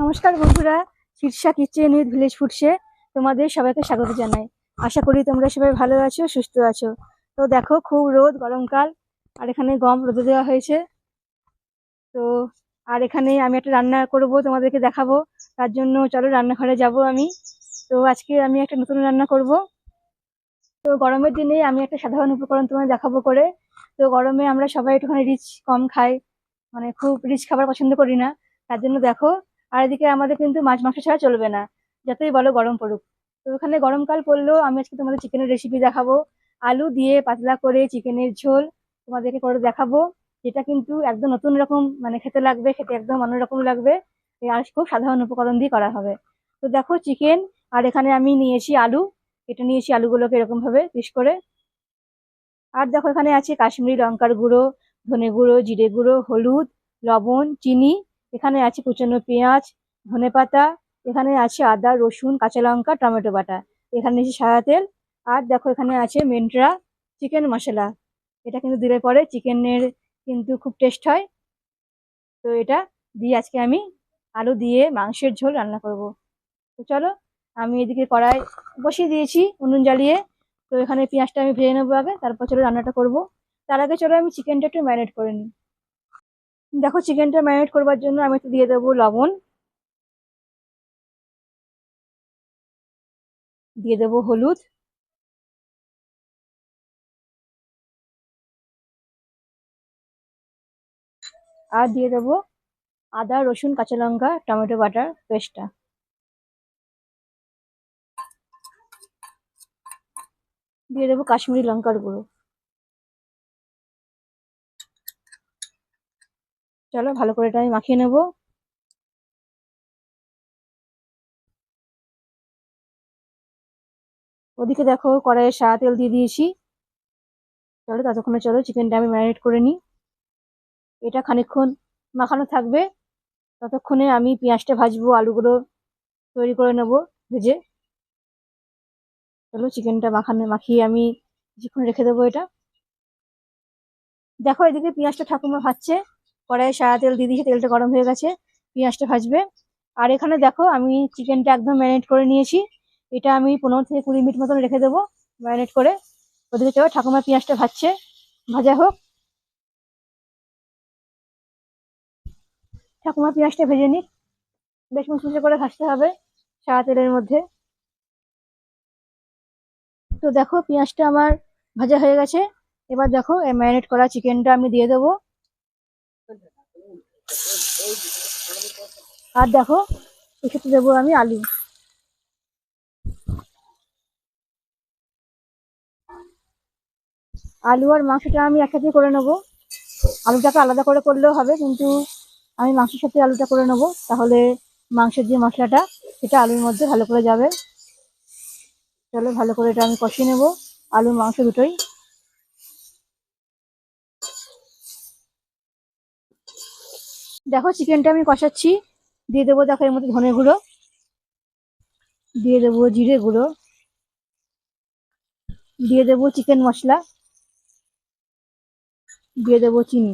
নমস্কার বন্ধুরা, Shirsha kitchen with village ফুডসে তোমাদের সবাইকে স্বাগত জানাই। আশা করি তোমরা সবাই ভালো আছো, সুস্থ আছো। তো দেখো, খুব রোদ, গরমকাল, আর এখানে গম রোদে দেওয়া হয়েছে। তো, আর এখানে আমি একটা রান্না করব, তোমাদেরকে দেখাবো। তার জন্য চলো রান্নাঘরে যাব আমি। তো আজকে আমি একটা নতুন রান্না করব। তো গরমের দিনে আমি একটা সাধারণ উপকরণ তোমাদের দেখাবো করে। তো গরমে আমরা সবাই একটুখানি রিচ কম খাই। মানে খুব রিচ খাবার পছন্দ করি না। তার জন্য দেখো আর এদিকে আমাদের কিন্তু মাছ মাংস ছাড়া চলবে না, যতই বলো গরম পড়ুক। তো ওখানে গরমকাল পড়লেও আমি আজকে তোমাদের চিকেনের রেসিপি দেখাবো। আলু দিয়ে পাতলা করে চিকেনের ঝোল তোমাদেরকে করে দেখাবো, যেটা কিন্তু একদম নতুন রকম মানে খেতে লাগবে, খেতে একদম অন্যরকম লাগবে। আর খুব সাধারণ উপকরণ দিয়ে করা হবে। তো দেখো চিকেন আর এখানে আমি নিয়েছি আলু। কেটে নিয়েছি আলুগুলোকে এরকম ভাবে পিস করে। আর দেখো এখানে আছে কাশ্মীরি লঙ্কার গুঁড়ো, ধনে গুঁড়ো, জিরে গুঁড়ো, হলুদ, লবণ, চিনি। এখানে আছে কুচানো পেঁয়াজ ধনেপাতা এখানে আছে আদা, রসুন, কাঁচা লঙ্কা, টমেটো বাটা। এখানে আছে সাদা তেল, আর দেখো এখানে আছে মেন্ট্রা চিকেন মশলা। এটা কিন্তু দিলে পরে চিকেনের কিন্তু খুব টেস্ট হয়। তো এটা দিয়ে আজকে আমি আলু দিয়ে মাংসের ঝোল রান্না করব। তো চলো, আমি এদিকে কড়াই বসিয়ে দিয়েছি উনুন জ্বালিয়ে। তো এখানে পেঁয়াজটা আমি ভেজে নেব আগে, তারপর চলো রান্নাটা করব। তার আগে চলো আমি চিকেনটা একটু ম্যারিনেট করে নিই। দেখো চিকেনটা ম্যারিনেট করবার জন্য আমি একটু দিয়ে দেবো লবণ। দিয়ে দেবো হলুদ। আর দিয়ে দেবো আদা, রসুন, কাঁচা লঙ্কা, টমেটো বাটার পেস্টটা। দিয়ে দেবো কাশ্মীরি লঙ্কার গুঁড়ো। চলো ভালো করে এটা আমি মাখিয়ে নেব। ওদিকে দেখো কড়াইয়ে সাদা তেল দিয়ে দিয়েছি। চলো ততক্ষণে চলো চিকেনটা আমি ম্যারিনেট করে নিই। এটা খানিকক্ষণ মাখানো থাকবে। ততক্ষণে আমি পেঁয়াজটা ভাজবো, আলুগুলো তৈরি করে নেব ভেজে। চলো চিকেনটা মাখানো, মাখিয়ে আমি কিছুক্ষণ রেখে দেবো এটা। দেখো এদিকে পেঁয়াজটা ঠাকুমা ভাজছে। কড়াইয়ে সারা তেল দিয়ে দিয়েছে, তেলটা গরম হয়ে গেছে, পেঁয়াজটা ভাজবে। আর এখানে দেখো, আমি চিকেনটা একদম ম্যারিনেট করে নিয়েছি। এটা আমি পনেরো থেকে কুড়ি মিনিট মতন রেখে দেবো, ম্যারিনেট করে। ওদিকে চলো ঠাকুমা পেঁয়াজটা ভাজছে। ভাজা হোক। ঠাকুমা পেঁয়াজটা ভেজে নিক। বেশ মুচমুচে করে ভাজতে হবে সারা তেলের মধ্যে। তো দেখো, পেঁয়াজটা আমার ভাজা হয়ে গেছে। এবার দেখো ম্যারিনেট করা চিকেনটা আমি দিয়ে দেবো। আর দেখো, এক্ষেত্রে দেবো আমি আলু। আলু আর মাংসটা আমি একসাথে করে নেব। আলুটাকে আলাদা করে করলেও হবে, কিন্তু আমি মাংসের সাথে আলুটা করে নেব। তাহলে মাংসের যে মশলাটা, সেটা আলুর মধ্যে ভালো করে যাবে। চলো ভালো করে এটা আমি কষিয়ে নেব। আলু মাংস দুটোই। দেখো চিকেনটা আমি কষাচ্ছি। দিয়ে দেবো দেখো এর মধ্যে ধনে গুঁড়ো। দিয়ে দেবো জিরে গুঁড়ো। দিয়ে দেবো চিকেন মশলা। দিয়ে দেবো চিনি।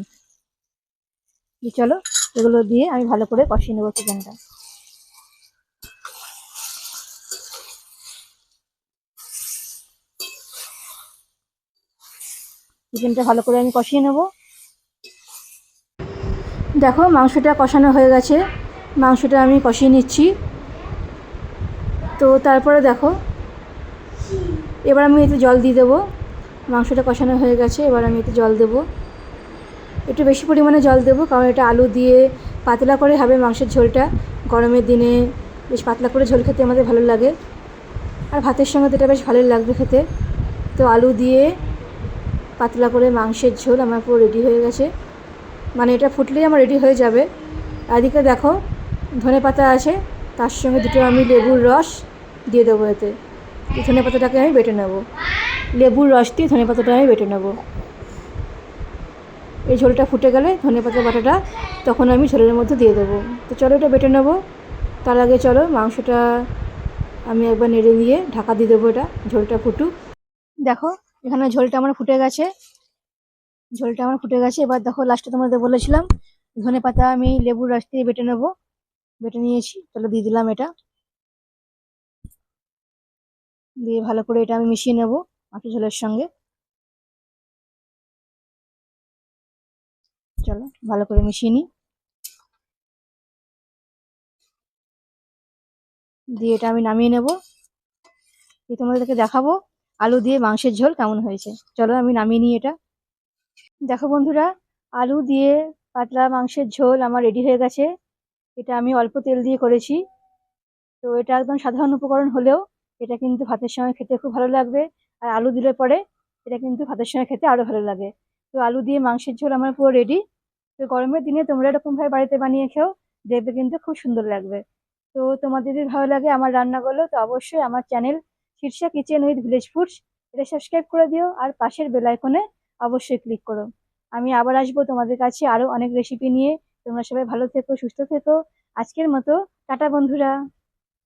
দিয়ে চলো, এগুলো দিয়ে আমি ভালো করে কষিয়ে নেব চিকেনটা। চিকেনটা ভালো করে আমি কষিয়ে নেব। দেখো, মাংসটা কষানো হয়ে গেছে। মাংসটা আমি কষিয়ে নিচ্ছি। তো তারপরে দেখো, এবার আমি এতে জল দিয়ে দেবো। মাংসটা কষানো হয়ে গেছে, এবার আমি এতে জল দেবো। একটু বেশি পরিমাণে জল দেবো, কারণ এটা আলু দিয়ে পাতলা করে হবে মাংসের ঝোলটা। গরমের দিনে বেশ পাতলা করে ঝোল খেতে আমাদের ভালো লাগে। আর ভাতের সঙ্গে তো এটা বেশ ভালোই লাগবে খেতে। তো আলু দিয়ে পাতলা করে মাংসের ঝোল আমার পুরো রেডি হয়ে গেছে। মানে এটা ফুটলেই আমার রেডি হয়ে যাবে। এদিকে দেখো, ধনে পাতা আছে, তার সঙ্গে দুটো আমি লেবুর রস দিয়ে দেবো এতে। ধনে পাতাটাকে আমি বেটে নেব। লেবুর রস দিয়ে ধনে পাতাটা আমি বেটে নেব। এই ঝোলটা ফুটে গেলে ধনে পাতা বাটাটা তখন আমি ঝোলের মধ্যে দিয়ে দেবো। তো চলো এটা বেটে নেব। তার আগে চলো, মাংসটা আমি একবার নেড়ে দিয়ে ঢাকা দিয়ে দেবো এটা, ঝোলটা ফুটুক। দেখো, এখানে ঝোলটা আমার ফুটে গেছে। ঝোলটা আমার ফুটে গেছে। এবার দেখো লাস্টে তোমাদের বলেছিলাম, ধনে পাতা আমি লেবুর রস দিয়ে বেটে নেব। বেটে নিয়েছি, তাহলে দিয়ে দিলাম এটা। দিয়ে ভালো করে এটা আমি মিশিয়ে নেব মাছের ঝোলের সঙ্গে। চলো, ভালো করে মিশিয়ে নিই। দিয়ে এটা আমি নামিয়ে নেব। দিয়ে তোমাদেরকে দেখাবো আলু দিয়ে মাংসের ঝোল কেমন হয়েছে। চলো আমি নামিয়ে নিই এটা। দেখো বন্ধুরা, আলু দিয়ে পাতলা মাংসের ঝোল আমার রেডি হয়ে গেছে। এটা আমি অল্প তেল দিয়ে করেছি। তো এটা একদম সাধারণ উপকরণ হলেও এটা কিন্তু ভাতের সঙ্গে খেতে খুব ভালো লাগবে। আর আলু দিলে পরে এটা কিন্তু ভাতের সঙ্গে খেতে আরও ভালো লাগে। তো আলু দিয়ে মাংসের ঝোল আমার পুরো রেডি তো গরমের দিনে তোমরা এরকমভাবে বাড়িতে বানিয়ে খেও, দেখবে কিন্তু খুব সুন্দর লাগবে। তো তোমাদের যদি ভালো লাগে আমার রান্নাগুলো, তো অবশ্যই আমার channel Shirsha kitchen with village foods এটা সাবস্ক্রাইব করে দিও। আর পাশের বেল আইকনে অবশ্যই ক্লিক করো। আমি আবার আসব তোমাদের কাছে আরও অনেক রেসিপি নিয়ে। তোমরা সবাই ভালো থেকো, সুস্থ থেকো। আজকের মতো, টাটা বন্ধুরা।